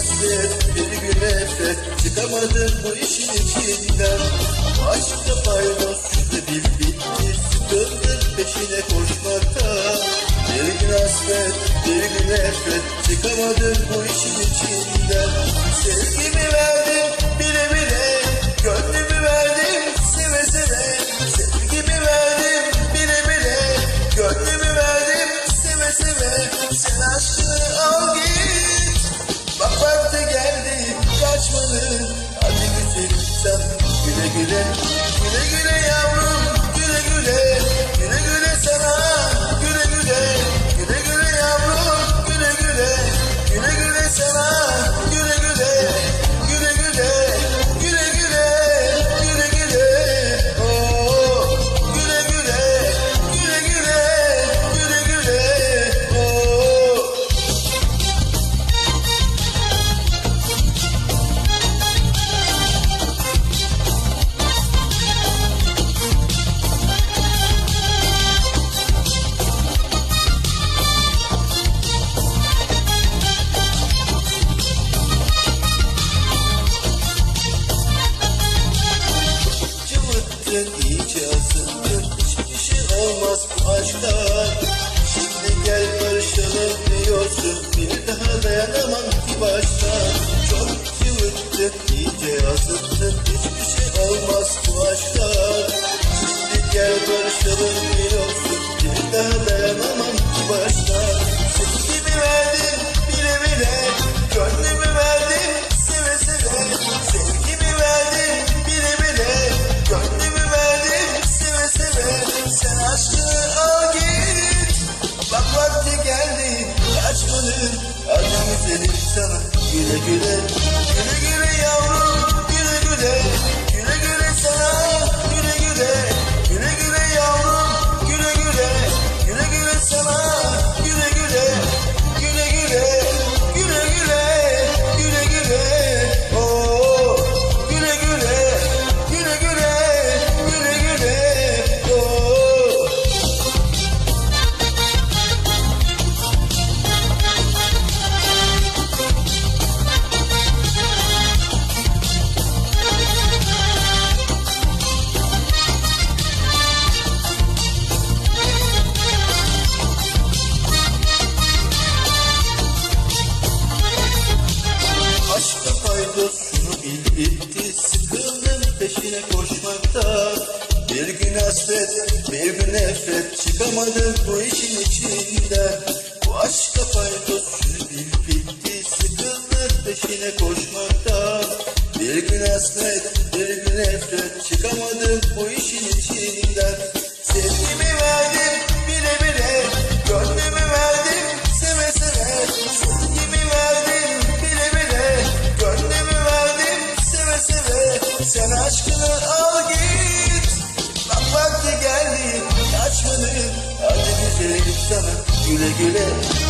hasret, bir gün nefret Çıkamadım bu işin içinden. Aşkta paydos şurada bil bitti Sıkıldım peşine koşmakta. Bir gün hasret, bir gün nefret Çıkamadım bu işin içinden. Sevgimi verdim bile bile Şimdi gel barışalım diyorsun Bir daha dayanamam ki başta Sevgimi verdim bile bile Gönlümü verdim seve seve. Sevgimi verdim bile bile Gönlümü verdim seve seve. Sen aşkını al git. Bak vakti geldi kaçmanın. Hadi güzelim sana. Güle güle Güle güle yavrum nefret Çıkamadım bu işin içinden Bu aşkta paydos şunu bil bitti Sıkıldım peşine koşmakta. Bir gün hasret bir gün nefret Çıkamadım bu işin içinden Sevgimi verdim bile bile Gönlümü verdim seve seve. Sevgimi verdim bile bile Gönlümü verdim seve seve. Sen aşkını al git Bak vakti geldi kaçmanın Hadi güzelim sana Güle güle